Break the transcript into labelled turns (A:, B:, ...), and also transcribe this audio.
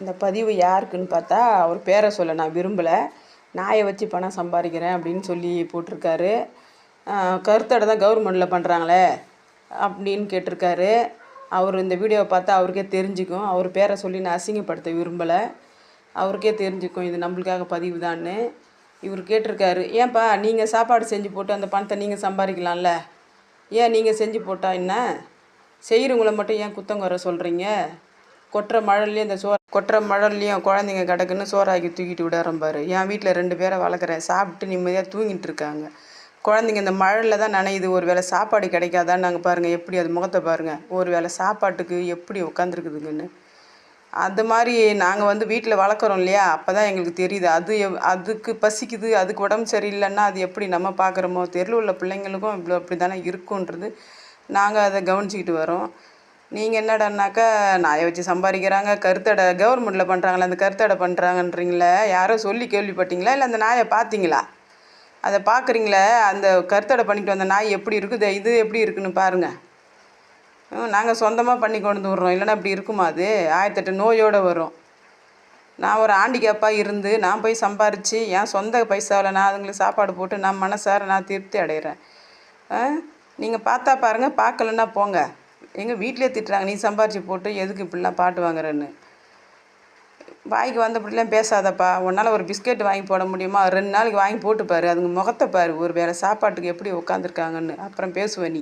A: இந்த பதிவு யாருக்குன்னு பார்த்தா அவர் பேரை சொல்ல நான் விரும்பலை. நாயை வச்சு பணம் சம்பாதிக்கிறேன் அப்படின்னு சொல்லி போட்டிருக்காரு. கருத்தடை தான் கவர்மெண்டில் பண்ணுறாங்களே அப்படின்னு கேட்டிருக்காரு. அவர் இந்த வீடியோவை பார்த்தா அவருக்கே தெரிஞ்சுக்கும். அவர் பேரை சொல்லி நான் அசிங்கப்படுத்த விரும்பலை. அவருக்கே தெரிஞ்சுக்கும் இது நம்மளுக்காக பதிவு தான்னு. இவர் கேட்டிருக்காரு ஏன்பா நீங்கள் சாப்பாடு செஞ்சு போட்டு அந்த பணத்தை நீங்கள் சம்பாதிக்கலாம்ல? ஏன் நீங்கள் செஞ்சு போட்டா என்ன? செய்கிறவங்கள மட்டும் ஏன் குத்தம் குறை சொல்கிறீங்க கொட்டுற மழல்லையும் இந்த சோறு கொட்டுற மழல்லையும் குழந்தைங்க கிடக்குன்னு சோறாக்கி தூக்கிட்டு விடாரம் பாரு. என் வீட்டில் ரெண்டு பேரை வளர்க்குறேன். சாப்பிட்டு நிம்மதியாக தூங்கிட்டு இருக்காங்க. குழந்தைங்க இந்த மழையில் தான் நனையுது. ஒரு வேளை சாப்பாடு கிடைக்காதான்னு நாங்கள் பாருங்கள் எப்படி அது முகத்தை பாருங்கள் ஒரு வேளை சாப்பாட்டுக்கு எப்படி உட்காந்துருக்குதுங்கன்னு அது மாதிரி நாங்கள் வந்து வீட்டில் வளர்க்குறோம் இல்லையா? அப்போ தான் எங்களுக்கு தெரியுது. அது எவ் அதுக்கு பசிக்குது அதுக்கு உடம்பு சரியில்லைன்னா அது எப்படி நம்ம பார்க்குறோமோ தெருவில் உள்ள பிள்ளைங்களுக்கும் இவ்வளோ அப்படி தானே இருக்குன்றது நாங்கள் அதை கவனிச்சிக்கிட்டு வரோம். நீங்கள் என்னடான்னாக்கா நாயை வச்சு சம்பாதிக்கிறாங்க கருத்தடை கவர்மெண்ட்டில் பண்ணுறாங்களே அந்த கருத்தடை பண்ணுறாங்கன்றீங்களே யாரோ சொல்லி கேள்விப்பட்டீங்களா இல்லை அந்த நாயை பார்த்தீங்களா அதை பார்க்குறீங்களே அந்த கருத்தடை பண்ணிட்டு வந்த நாய் எப்படி இருக்குது இது எப்படி இருக்குன்னு பாருங்கள் நாங்கள் சொந்தமாக பண்ணி கொண்டு வந்து விட்றோம் இல்லைன்னா இப்படி இருக்குமா அது? ஆயிரத்தெட்டு நோயோடு வரும். நான் ஒரு ஆண்டிகேப்பாக இருந்து நான் போய் சம்பாரித்து என் சொந்த பைசாவில் நான் அதுங்களுக்கு சாப்பாடு போட்டு நான் மனசார நான் திருப்தி அடைகிறேன் நீங்கள் பார்த்தா பாருங்கள் பார்க்கலன்னா போங்க. எங்கள் வீட்டிலே திட்டுறாங்க நீ சம்பாரித்து போட்டு எதுக்கு இப்படிலாம் பாட்டு வாங்குறேன்னு? வாய்க்கு வந்தபடிலாம் பேசாதப்பா உன்னால் ஒரு பிஸ்கெட் வாங்கி போட முடியுமா? ரெண்டு நாளைக்கு வாங்கி போட்டு பாரு அதுங்க முகத்தை பாரு ஒரு வேளை சாப்பாட்டுக்கு எப்படி உட்காந்துருக்காங்கன்னு அப்புறம் பேசுவ நீ.